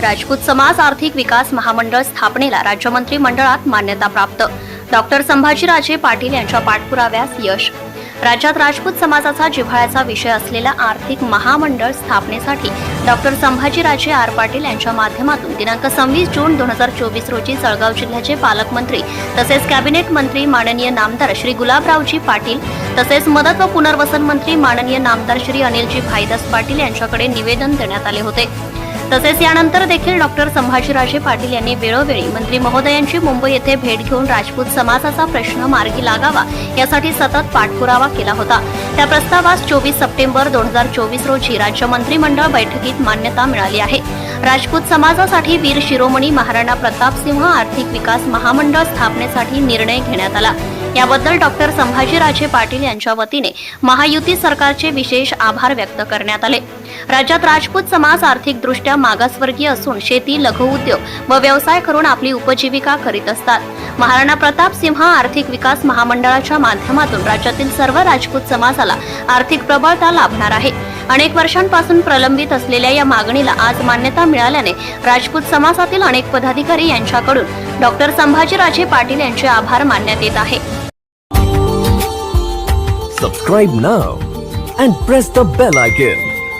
राजपूत समाज आर्थिक विकास महामंडळ स्थापनेला राज्यमंत्री मंडळात मान्यता प्राप्त. डॉक्टर संभाजीराजे पाटील यांच्या पाठपुराव्यास यश. राज्यात राजपूत समाजाचा जिव्हाळ्याचा विषय असलेला आर्थिक महामंडळ स्थापनेसाठी डॉक्टर संभाजीराजे आर पाटील यांच्या माध्यमातून दिनांक सव्वीस जून दोन हजार चोवीस रोजी जळगाव जिल्ह्याचे पालकमंत्री तसेच कॅबिनेट मंत्री माननीय नामदार श्री गुलाबरावजी पाटील तसेच मदत व पुनर्वसन मंत्री माननीय नामदार श्री अनिलजी भाईदास पाटील यांच्याकडे निवेदन देण्यात आले होते. तसेच यानंतर देखील डॉक्टर संभाजीराजे पाटील यांनी वेळोवेळी मंत्री महोदयांची मुंबई येथे भेट घेऊन राजपूत समाजाचा प्रश्न मार्गी लागावा यासाठी सतत पाठपुरावा केला होता. त्या प्रस्तावास चोवीस सप्टेंबर दोन हजार चोवीस रोजी राज्य मंत्रिमंडळ बैठकीत मान्यता मिळाली आहे. राजपूत समाजासाठी वीर शिरोमणी महाराणा प्रतापसिंह आर्थिक विकास महामंडळ स्थापनेसाठी निर्णय घेण्यात आला. याबद्दल डॉक्टर संभाजीराजे पाटील यांच्या वतीने महायुती सरकारचे विशेष आभार व्यक्त करण्यात आले. राज्यात राजपूत समाज आर्थिकदृष्ट्या मागासवर्गीय असून शेती लघुउद्योग व व्यवसाय करून आपली उपजीविका करीत असतात. महाराणा प्रताप सिंह आर्थिक विकास महामंडळाच्या माध्यमातून राज्यातील सर्व राजपूत समाजाला आर्थिक प्रबळता लाभणार आहे. अनेक वर्षांपासून प्रलंबित असलेल्या या मागणीला आज मान्यता मिळाल्याने राजपूत समाजातील अनेक पदाधिकारी यांच्याकडून डॉक्टर संभाजीराजे पाटील यांचे आभार मानण्यात येत आहे. Subscribe now and press the bell icon.